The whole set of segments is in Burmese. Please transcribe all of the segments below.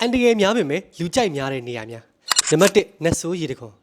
အန်တရယ်များပေမဲ့လူကြိုက်များတဲ့နေရာများနံပါတ်1နတ်ဆိုးရေတခွန်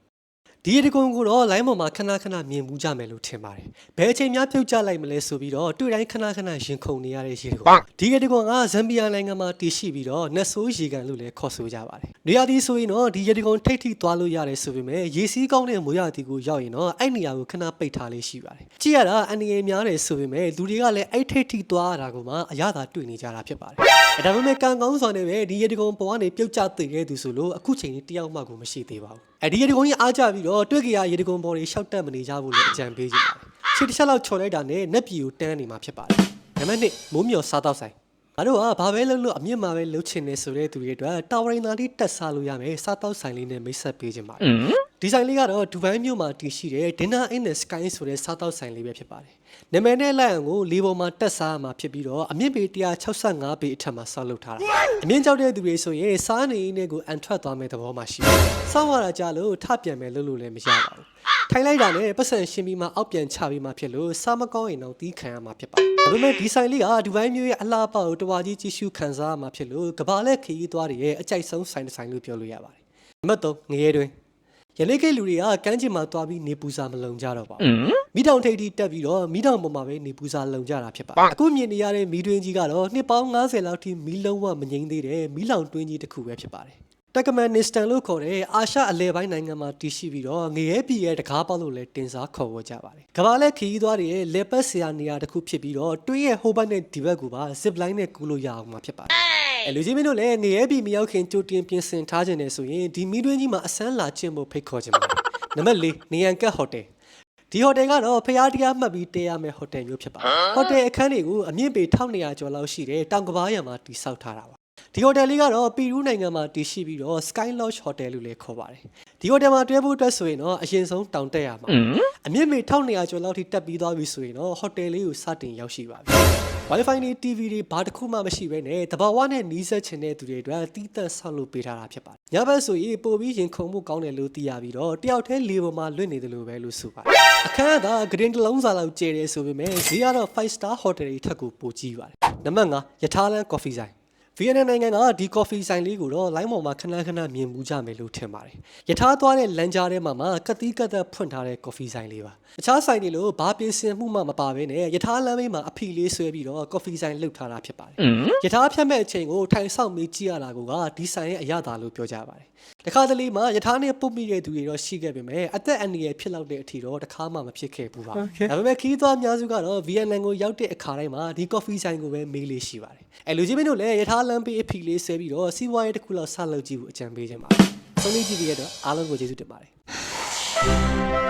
ဒီရေတခွန်ကိုတော့ line ပေါ်မှာခဏခဏမြင်မှုကြမယ်လို့ထင်ပါတယ်ဘယ်အချိန်များပြုတ်ကျလိုက်မလဲဆိုပြီးတော့တွေ့တိုင်းခဏခဏရင်ခုန်နေရတဲ့ရေတခွန်ဒီရေတခွန်ကဇမ်ဘီယာနိုင်ငံမှာတည်ရှိပြီးတော့နတ်ဆိုးရေကန်လို့လည်းခေါ်ဆိုကြပါတယ်နေရာဒီဆိုရင်တော့ဒီရေတခွန်ထိတ်ထိသွားလို့ရတယ်ဆိုပေမဲ့ရေစီးကောင်းတဲ့မိုးရတီကိုရောက်ရင်တော့အဲ့နေရာကိုခဏပိတ်ထားလေးရှိပါတယ်ကြည့်ရတာအန်ဒီရယ်များတယ်ဆိုပေမဲ့လူတွေကလည်းအဲ့ထိတ်ထိသွားရတာကိုမှအရသာတွေ့နေကြတာဖြစ်ပါတယ်အဲဒါပေမဲ့ကံကောင်းစွာနဲ့ပဲဒီရေတခွန်ပေါ်ကနေပြုတ်ကျသိခဲ့သူဆိုလို့အခုချိန်ကြီးတယောက်မှကိုမရှိသေးပါဘူးအဲဒီရေတခွန်ကြီးအားကြပြီးတော့တွေ့ကြရရေတခွန်ပေါ်တွေရှောက်တက်မနေကြဘူးလို့အကြံပေးကြပါတယ်ခြေတစ်ချက်လောက်ချော်လိုက်တာနဲ့နက်ပြည်ကိုတန်းနေမှာဖြစ်ပါတယ်နံပါတ်1မိုးမြော်စားတော့ဆိုင်ငါတို့ကဘာပဲလုပ်လို့အမြင့်မှာပဲလှုပ်ချင်နေဆိုတဲ့သူတွေအတွက်တာဝရင်သာလေးတက်စားလို့ရမယ်စားတော့ဆိုင်လေးနဲ့မိတ်ဆက်ပေးခြင်းပါတယ် ဒီဆိုင်လေးကတော့ဒူဘိုင်းမြို့မှာတည်ရှိတဲ့ Dinner in the Sky ဆိုတဲ့စားတော့ဆိုင်လေးပဲဖြစ်ပါတယ်နာမည်နဲ့လိုက်အောင်ကိုလေးပေါ်မှာတက်စားရမှာဖြစ်ပြီးတော့အမြင့်ပေ165ပေအထက်မှာဆောက်လုပ်ထားတာအမြင့်ကြောက်တဲ့သူတွေဆိုရင်စားနေနေကိုအန်ထွက်သွားမဲ့သဘောမှရှိတယ်စောင့်ရတာကြလို့ထပြန်မယ်လို့လို့လည်းမရပါဘူးထိုင်လိုက်တာနဲ့ပတ်စံရှင်းပြီးမှအောက်ပြန်ချပြီးမှဖြစ်လို့စားမကောင်းရင်တော့တီးခံရမှာဖြစ်ပါတယ်ဒါပေမဲ့ဒီဆိုင်လေးကဒူဘိုင်းမြို့ရဲ့အလားပါကိုတဝါကြီးကြည့်ရှုခံစားရမှာဖြစ်လို့ကဘာလက်ခရီးသွားတွေရဲ့အကြိုက်ဆုံးဆိုင်တစ်ဆိုင်လို့ပြောလို့ရပါတယ်နံပါတ်3ငရဲတွင် ယနေ့ကိလူတွေကကမ်းခြေမှာသွားပြီးနေပူစာမလုံကြတော့ပါဘူးမိတောင်ထိပ်ထိတက်ပြီးတော့မိတောင်ပေါ်မှာပဲနေပူစာလုံကြတာဖြစ်ပါတယ်အခုမြင်နေရတဲ့မီးတွင်းကြီးကတော့နှစ်ပေါင်း90လောက်ထိမီးလုံးဝမငြိမ်းသေးတဲ့မီးလောင်တွင်းကြီးတစ်ခုပဲဖြစ်ပါတယ်တက်ကမန်နစ္စတန်လို့ခေါ်တဲ့အာရှအလဲပိုင်းနိုင်ငံမှာတည်ရှိပြီးတော့ငရဲပြည်ရဲ့တကားပေါက်လို့လည်းတင်စားခေါ်ဝေါ်ကြပါတယ်။ကမ္ဘာလက်ခရီးသွားတွေရဲ့လေပတ်ဆရာနေရာတစ်ခုဖြစ်ပြီးတော့တွင်းရဲ့ဟိုဘက်နဲ့ဒီဘက်ကိုပါ zip line နဲ့ကူးလို့ရအောင်မှာဖြစ်ပါတယ်။ အဲလူကြီးမင်းတို့လည်းငရဲပြည်မရောက်ခင်ကြိုတင်ပြင်ဆင်ထားခြင်းနဲ့ဆိုရင်ဒီမီးတွင်းကြီးမှာအစမ်းလာခြင်းဖို့ဖိတ်ခေါ်ခြင်းပါတယ်။နံပါတ်၄နေရန်ကတ်ဟိုတယ်ဒီဟိုတယ်ကတော့ဖျားတရားမှတ်ပြီးတည်ရမယ့်ဟိုတယ်မျိုးဖြစ်ပါတယ်။ဟိုတယ်အခန်းတွေကိုအမြင့်ပေ1200ကျော်လောက်ရှိတဲ့တောင်ကဘားရံမှာတည်ဆောက်ထားတာပါ။ ဒီဟိုတယ်လေးကတော့ပီရူးနိုင်ငံမှာတည်ရှိပြီးတော့ Sky Lodge Hotel လို့လည်းခေါ်ပါတယ်။ဒီဟိုတယ်မှာတွဲဖို့အတွက်ဆိုရင်တော့အရင်ဆုံးတောင်တက်ရမှာ။အမြင့်ပေ1200ကျော်လောက်ထိတက်ပြီးသွားပြီဆိုရင်တော့ဟိုတယ်လေးကိုစတင်ရောက်ရှိပါပြီ။ Wi-Fi နဲ့ TV တွေဘာတစ်ခုမှမရှိဘဲနဲ့တဘာဝနဲ့နီးစပ်ချင်တဲ့သူတွေအတွက်တီးသက်ဆောက်လုပ်ပေးထားတာဖြစ်ပါတယ်။ညဘက်ဆိုရင်ပို့ပြီးရင်ခုန်မှုကောင်းတယ်လို့သိရပြီးတော့တယောက်တည်းလေပေါ်မှာလွင့်နေတယ်လို့ပဲလို့ဆိုပါတယ်။အခန်းကဂရင်းတစ်လုံးစာလောက်ကျယ်တယ်ဆိုပေမဲ့ဈေးကတော့5 star hotel တွေထက်ကိုပိုကြီးပါတယ်။နံပါတ်5ယထာလန် coffee ဆိုင် ဗီယက်နမ်နိုင်ငံကဒီ coffee ဆိုင်လေးကိုတော့ line ပေါ်မှာခဏခဏမြင်မှုကြမယ်လို့ထင်ပါတယ်။ယထာသွားတဲ့လမ်းကြားထဲမှာမှကတိကတ်သက်ဖွင့်ထားတဲ့ coffee ဆိုင်လေးပါ။အခြားဆိုင်တွေလို့ဘာပြင်ဆင်မှုမှမပါဘဲနဲ့ယထာလမ်းဘေးမှာအဖီလေးဆွဲပြီးတော့ coffee ဆိုင်လှုပ်ထားတာဖြစ်ပါတယ်။ယထာဖြတ်မဲ့အချိန်ကိုထိုင်ဆောင်မေးကြည့်ရတာကဒီဆိုင်ရဲ့အရသာလို့ပြောကြပါတယ်။တခါတလေမှာယထာနဲ့ပုတ်မိတဲ့သူတွေတော့ရှိခဲ့ပေမဲ့အသက်အန္တရာယ်ဖြစ်လောက်တဲ့အထိတော့တခါမှမဖြစ်ခဲ့ဘူးပါ။ဒါပေမဲ့ခီးသွားအများစုကတော့ဗီယက်နမ်ကိုရောက်တဲ့အခါတိုင်းမှာဒီ coffee ဆိုင်ကိုပဲမေးလေးရှိပါတယ်။ အဲလူကြီးမင်းတို့လည်းယထာလမ်းဘေးအဖီလေးဆွဲပြီးတော့စီးပွားရေးတစ်ခုလောက်ဆက်လုပ်ကြည့်ဖို့အကြံပေးခြင်းပါ။ဆုံးလေးကြည့်ပြီးရတော့အားလုံးကိုကျေးဇူးတင်ပါတယ်။